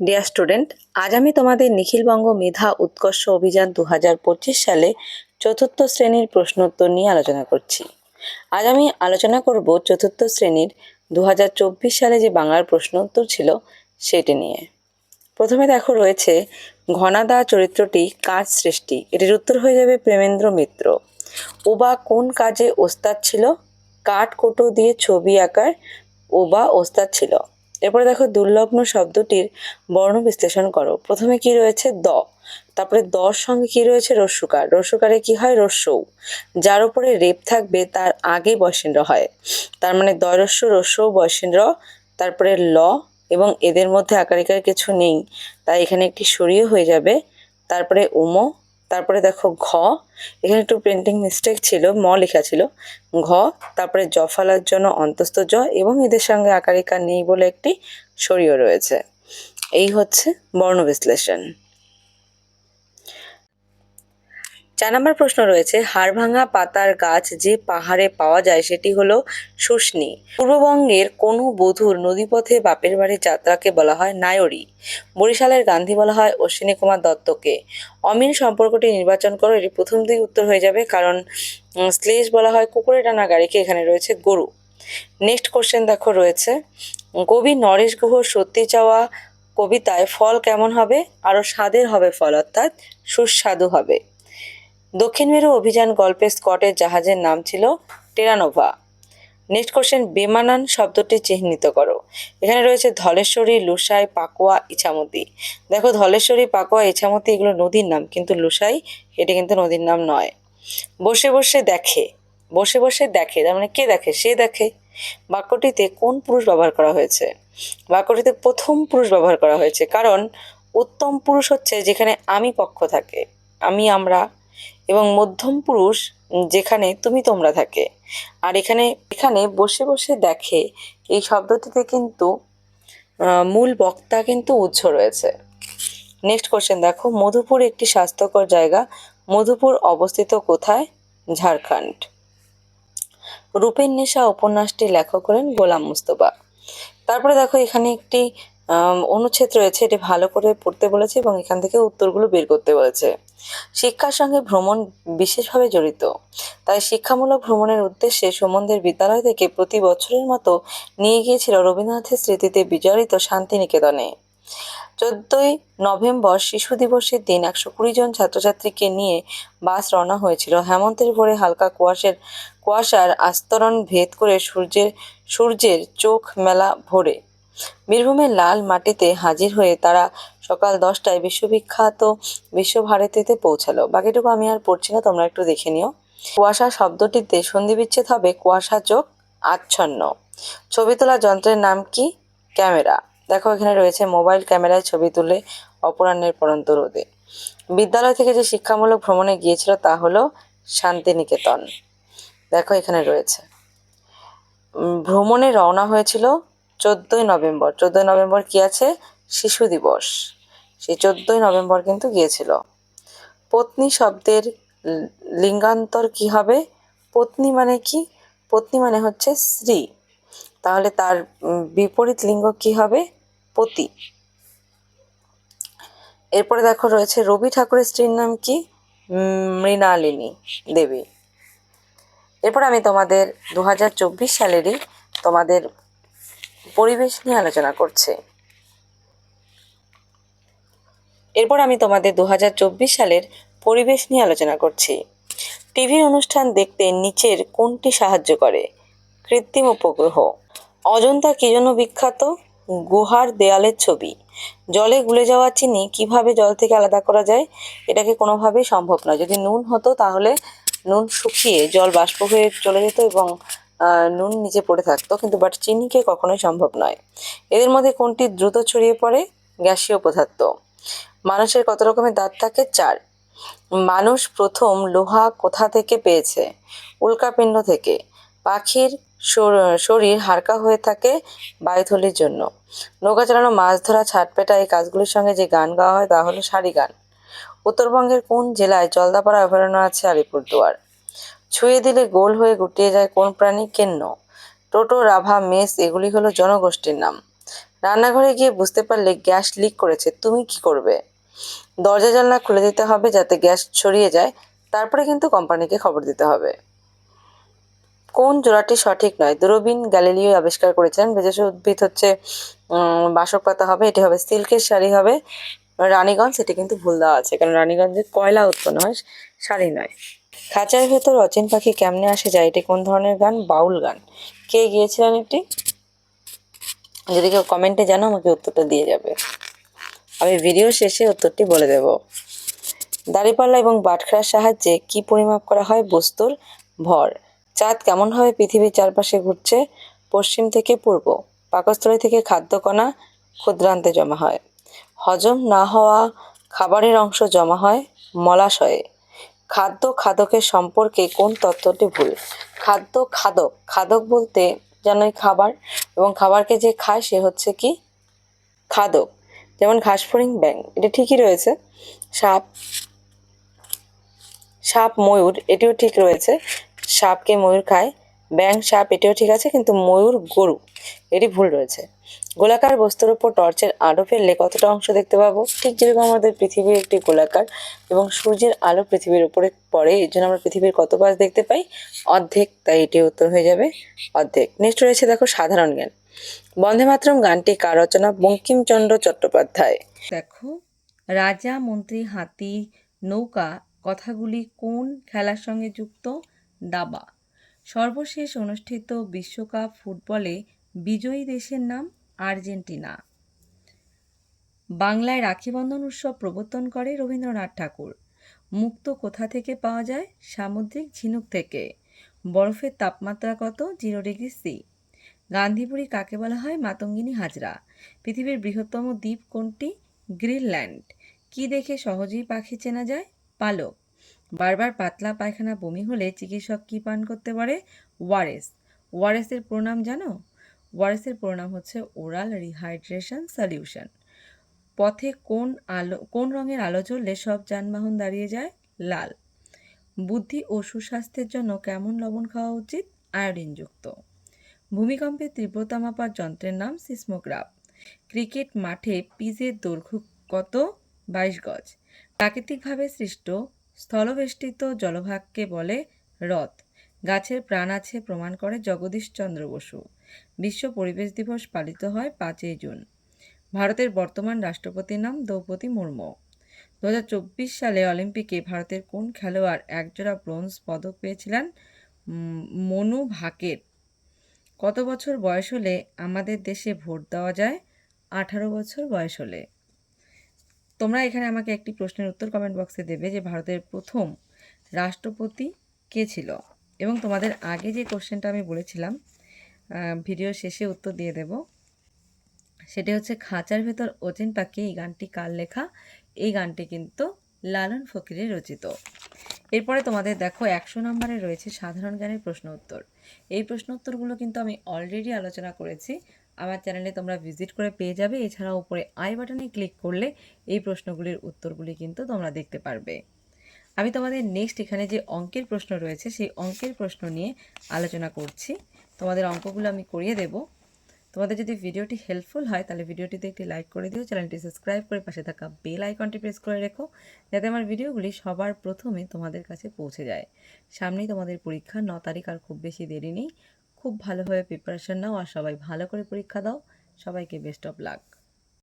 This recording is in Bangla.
ডিয়ার স্টুডেন্ট আজ আমি তোমাদের নিখিলবঙ্গ মেধা উৎকর্ষ অভিযান দু হাজার পঁচিশ সালে চতুর্থ শ্রেণির প্রশ্নোত্তর নিয়ে আলোচনা করছি। আজ আমি আলোচনা করব চতুর্থ শ্রেণির দু হাজার চব্বিশ সালে যে বাংলার প্রশ্নোত্তর ছিল সেটি নিয়ে। প্রথমে দেখো রয়েছে, ঘনাদা চরিত্রটি কার সৃষ্টি? এটির উত্তর হয়ে যাবে প্রেমেন্দ্র মিত্র। ও বা কোন কাজে ওস্তাদ ছিল? কাঠ কোটো দিয়ে ছবি আঁকার ও বা ওস্তাদ ছিল। এরপরে দেখো দুর্লগ্ন শব্দটির বর্ণ বিশ্লেষণ করো। প্রথমে কি রয়েছে? দ। তারপরে দর সঙ্গে কি রয়েছে? রস্যুকার রস্যুকারে কি হয়? রস্যৌ যার উপরে রেপ থাকবে, তার আগে বসেন্দ্র হয়। তার মানে দয়রস্য রস্য বসেন্দ্র, তারপরে ল এবং এদের মধ্যে আকারিকার কিছু নেই। তাই এখানে একটি সরিয়ে হয়ে যাবে। তারপরে উমো তারপরে দেখো ঘ। এখানে একটু প্রিন্টিং মিস্টেক ছিল, ম লেখা ছিল। ঘ, তারপরে জ ফালার জন্য অন্তস্থ জ এবং এদের সঙ্গে আকারিকা নেই বলে একটি শরীয় রয়েছে। এই হচ্ছে বর্ণ বিশ্লেষণ। চার নম্বর প্রশ্ন রয়েছে, হাড়ভাঙা পাতার গাছ যে পাহাড়ে পাওয়া যায় সেটি হলো শুষ্নি। পূর্ববঙ্গের কোনো বধূর নদীপথে বাপের বাড়ির যাত্রাকে বলা হয় নায়রি বরিশালের গান্ধী বলা হয় অশ্বিনী কুমার দত্তকে। অমিল সম্পর্কটি নির্বাচন করো, এটি প্রথম দিক উত্তর হয়ে যাবে, কারণ শ্লেষ বলা হয় কুকুরে টানা গাড়িকে, এখানে রয়েছে গরু। নেক্সট কোশ্চেন দেখো রয়েছে, কবি নরেশ গুহর সত্যি চাওয়া কবিতায় ফল কেমন হবে? আরও স্বাদের হবে ফল, অর্থাৎ সুস্বাদু হবে। দক্ষিণ মেরু অভিযান গল্পে স্কটের জাহাজের নাম ছিল টেরানোভা। নেক্সট কোশ্চেন বেমানান শব্দটি চিহ্নিত করো। এখানে রয়েছে ধলেশ্বরী, লুসাই, পাকুয়া, ইছামতি। দেখো, ধলেশ্বরী, পাকুয়া, ইছামতি এগুলো নদীর নাম, কিন্তু লুসাই এটি কিন্তু নদীর নাম নয়। বসে বসে দেখে, বসে বসে দেখে, তার মানে কে দেখে? সে দেখে। বাক্যটিতে কোন পুরুষ ব্যবহার করা হয়েছে? বাক্যটিতে প্রথম পুরুষ ব্যবহার করা হয়েছে, কারণ উত্তম পুরুষ হচ্ছে যেখানে আমি পক্ষ থাকে, আমি, আমরা এবং মধ্যম পুরুষ যেখানে তুমি তোমরা থাকে। আর এখানে এখানে বসে বসে দেখে এই শব্দটিতে কিন্তু মূল বক্তা কিন্তু উৎস রয়েছে। নেক্সট কোশ্চেন দেখো, মধুপুর একটি স্বাস্থ্যকর জায়গা। মধুপুর অবস্থিত কোথায়? ঝাড়খণ্ড। রূপের নেশা উপন্যাসটির লেখক হলেন গোলাম মুস্তফা। তারপরে দেখো এখানে একটি অনুচ্ছেদ রয়েছে, এটি ভালো করে পড়তে বলেছে এবং এখান থেকে উত্তরগুলো বের করতে বলেছে। শিক্ষার সঙ্গে ভ্রমণ বিশেষভাবে জড়িত। তাই শিক্ষামূলক ভ্রমণের উদ্দেশ্যে সুমনদের বিদ্যালয় থেকে প্রতি বছরের মতো নিয়ে গিয়েছিল রবীন্দ্রনাথের স্মৃতিতে বিজড়িত শান্তিনিকেতনে। চোদ্দই নভেম্বর শিশু দিবসের দিন একশো কুড়ি জন ছাত্রছাত্রীকে নিয়ে বাস রওনা হয়েছিল। হেমন্তের ভোরে হালকা কুয়াশের, কুয়াশার আস্তরণ ভেদ করে সূর্যের সূর্যের চোখ মেলা ভোরে। বীরভূমের লাল মাটিতে হাজির হয়ে তারা সকাল দশটায় বিশ্ববিখ্যাত বিশ্বভারতীতে পৌঁছালো। বাকিটুকু আমি আর পড়ছি না, তোমরা একটু দেখে নিও। কুয়াশা শব্দটিতে সন্ধি বিচ্ছেদ হবে কুয়াশা চোখ আচ্ছন্ন। ছবি তোলা যন্ত্রের নাম কি? ক্যামেরা। দেখো, এখানে রয়েছে মোবাইল ক্যামেরায় ছবি তুলে অপরাহ্নের পরন্ত রোদে। বিদ্যালয় থেকে যে শিক্ষামূলক ভ্রমণে গিয়েছিল তা হলো শান্তিনিকেতন। দেখো, এখানে রয়েছে। ভ্রমণে রওনা হয়েছিল চোদ্দোই নভেম্বর। চোদ্দোই নভেম্বর কি আছে? শিশু দিবস। সেই চোদ্দোই নভেম্বর কিন্তু গিয়েছিল। পত্নী শব্দের লিঙ্গান্তর কি হবে? পত্নী মানে কি? পত্নী মানে হচ্ছে স্ত্রী। তাহলে তার বিপরীত লিঙ্গ কি হবে? পতি। এরপরে দেখো রয়েছে রবি ঠাকুরের স্ত্রীর নাম কি? মৃণালিনী দেবী। এরপর আমি তোমাদের দু হাজার চব্বিশ সালেরই তোমাদের পরিবেশ নিয়ে আলোচনা করছে। এরপর আমি তোমাদের দু হাজার চব্বিশ সালের পরিবেশ নিয়ে আলোচনা করছি। টিভির অনুষ্ঠান দেখতে নিচের কোনটি সাহায্য করে? কৃত্রিম উপগ্রহ। অজন্তা কি জন্য বিখ্যাত? গুহার দেয়ালের ছবি। জলে গুলে যাওয়া চিনি কীভাবে জল থেকে আলাদা করা যায়? এটাকে কোনোভাবেই সম্ভব নয়। যদি নুন হতো তাহলে নুন শুকিয়ে জল বাষ্প হয়ে চলে যেত এবং নুন নিচে পড়ে থাকতো, কিন্তু বাট চিনিকে কখনোই সম্ভব নয়। এদের মধ্যে কোনটি দ্রুত ছড়িয়ে পড়ে? গ্যাসীয় পদার্থ। মানুষের কত রকমের দাঁত থাকে? চার। মানুষ প্রথম লোহা কোথা থেকে পেয়েছে? উল্কাপিণ্ড থেকে। পাখির শরীর হালকা হয়ে থাকে বায়ুথলির জন্য। নৌকা চালানো, মাছ ধরা ছাটপেটা এই কাজগুলির সঙ্গে যে গান গাওয়া হয় তা হলো সারি গান। উত্তরবঙ্গের কোন জেলায় জলদাপাড়া অভয়ারণ্য আছে আলিপুরদুয়ার? ছুঁয়ে দিলে গোল হয়ে গুটিয়ে যায় কোন প্রাণী? কেন্ন। টোটো, রাভা, মেস, এগুলি হলো জনগোষ্ঠীর নাম। রান্নাঘরে গিয়ে বুঝতে পারলে গ্যাস লিক করেছে, তুমি কি করবে? দরজা জানলা খুলে দিতে হবে যাতে গ্যাস ছড়িয়ে যায়, তারপরে কিন্তু কোম্পানিকে খবর দিতে হবে। কোন জোড়াটি সঠিক নয়? দূরবীন গ্যালিলিও আবিষ্কার করেছেন ভেষজ উদ্ভিদ হচ্ছে বাসক পাতা হবে, এটি হবে সিল্কের শাড়ি হবে। রানীগঞ্জ এটি কিন্তু ভুল দেওয়া আছে, কারণ রানীগঞ্জে কয়লা উৎপন্ন হয় শাড়ি নয়। খাঁচার ভেতর অচিন পাখি কেমনে আসে যায়? এটি কোন ধরনের গান? বাউল গান। কে গিয়েছিলেন এটি? যদি কেউ কমেন্টে জানো, আমাকে উত্তরটা দিয়ে যাবে। আমি ভিডিও শেষে উত্তরটি বলে দেব। দাঁড়িপাল্লা এবং বাটখারার সাহায্যে কি পরিমাপ করা হয়? বস্তুর ভর। চাঁদ কেমনভাবে পৃথিবীর চারপাশে ঘুরছে পশ্চিম থেকে পূর্ব। পাকস্থলী থেকে খাদ্যকণা ক্ষুদ্রান্তে জমা হয়। হজম না হওয়া খাবারের অংশ জমা হয় মলাশয়ে। খাদ্য খাদকের সম্পর্কে কোন তত্ত্বটি ভুল? খাদ্য খাদক। খাদক বলতে জানোই খাবার এবং খাবারকে যে খায় সে হচ্ছে কি? খাদক। যেমন ঘাসফড়িং ব্যাং এটা ঠিকই রয়েছে। সাপ। সাপ ময়ূর, এটিও ঠিক রয়েছে। সাপকে ময়ূর খায়। ব্যাং সাপ, এটিও ঠিক আছে, কিন্তু ময়ূর, গরু এটি ভুল রয়েছে। গোলাকার বস্তুর উপর টর্চের আলো ফেললে কতটা অংশ দেখতে পাবো? ঠিক যেরকম আমাদের পৃথিবী একটি গোলাকার এবং সূর্যের আলো পৃথিবীর উপরে পড়ে, এর জন্য আমরা পৃথিবীর কত পাশ দেখতে পাই? অর্ধেক, তাই এটি উত্তর হয়ে যাবে, অর্ধেক। নেক্সট রয়েছে দেখো সাধারণ জ্ঞান। বন্দে মাতরম গানটি কার রচনা? বঙ্কিমচন্দ্র চট্টোপাধ্যায়। দেখো, রাজা, মন্ত্রী, হাতি, নৌকা, কথাগুলি কোন খেলার সঙ্গে যুক্ত? দাবা। সর্বশেষ অনুষ্ঠিত বিশ্বকাপ ফুটবলে বিজয়ী দেশের নাম আর্জেন্টিনা। বাংলায় রাখিবন্ধন উৎসব প্রবর্তন করে রবীন্দ্রনাথ ঠাকুর। মুক্ত কোথা থেকে পাওয়া যায়? সামুদ্রিক ঝিনুক থেকে। বরফের তাপমাত্রা কত? Zero degree C. গান্ধীপুরী কাকে বলা হয়? মাতঙ্গিনী হাজরা। পৃথিবীর বৃহত্তম দ্বীপ কোনটি? গ্রিনল্যান্ড। কি দেখে সহজেই পাখি চেনা যায়? পালক। বারবার পাতলা পায়খানা বমি হলে চিকিৎসক কি পান করতে পারে? ওয়ারেস। ওয়ারেসের প্রণাম জানো? ওয়ারেসের প্রণাম হচ্ছে ওরাল রিহাইড্রেশন সলিউশন। পথে কোন আলো, কোন রঙের আলো জ্বললে সব যানবাহন দাঁড়িয়ে যায়? লাল। বুদ্ধি ও সুস্বাস্থ্যের জন্য কেমন লবণ খাওয়া উচিত? আয়োডিনযুক্ত। ভূমিকম্পের তীব্রতা মাপার যন্ত্রের নাম সিসমোগ্রাফ। ক্রিকেট মাঠে পিজের দৈর্ঘ্য কত? বাইশ গজ। প্রাকৃতিকভাবে সৃষ্ট স্থলবেষ্টিত জলভাগকে বলে হ্রদ গাছের প্রাণ আছে প্রমাণ করে জগদীশ চন্দ্র বসু। বিশ্ব পরিবেশ দিবস পালিত হয় পাঁচই জুন। ভারতের বর্তমান রাষ্ট্রপতির নাম দ্রৌপদী মুর্মু। দু হাজার চব্বিশ সালে অলিম্পিকে ভারতের কোন খেলোয়াড় একজোড়া ব্রোঞ্জ পদক পেয়েছিলেন? মনু ভাকের। কত বছর বয়স হলে আমাদের দেশে ভোট দেওয়া যায়? আঠারো বছর বয়স হলে। তোমরা এখানে আমাকে একটি প্রশ্নের উত্তর কমেন্ট বক্সে দেবে যে ভারতের প্রথম রাষ্ট্রপতি কে ছিল? এবং তোমাদের আগে যে কোশ্চেনটা আমি বলেছিলাম ভিডিও শেষে উত্তর দিয়ে দেব। সেটি হচ্ছে, খাঁচার ভেতর ওজেন পাখি, এই গানটি কার লেখা? এই গানটি কিন্তু লালন ফকিরের রচিত। এরপরে তোমাদের দেখো, একশো নম্বরে রয়েছে সাধারণ জ্ঞানের প্রশ্ন উত্তর। এই প্রশ্ন উত্তরগুলো কিন্তু আমি অলরেডি আলোচনা করেছি। আমার চ্যানেলে তোমরা ভিজিট করে পেয়ে যাবে। এছাড়াও উপরে আই বাটনে ক্লিক করলে এই প্রশ্নগুলির উত্তরগুলি কিন্তু তোমরা দেখতে পারবে। আমি তোমাদের নেক্সট এখানে যে অঙ্কের প্রশ্ন রয়েছে, সেই অঙ্কের প্রশ্ন নিয়ে আলোচনা করছি। তোমাদের অঙ্কগুলো আমি করিয়ে দেব। তোমাদের যদি ভিডিওটি হেল্পফুল হয়, তাহলে ভিডিওটিতে একটি লাইক করে দিও। চ্যানেলটি সাবস্ক্রাইব করে পাশে থাকা বেল আইকনটি প্রেস করে রেখো, যাতে আমার ভিডিওগুলি সবার প্রথমে তোমাদের কাছে পৌঁছে যায়। সামনেই তোমাদের পরীক্ষা, ন তারিখ আর খুব বেশি দেরি নেই। খুব ভালোভাবে প্রিপারেশন নাও আর সবাই ভালো করে পরীক্ষা দাও। সবাইকে বেস্ট অফ লাক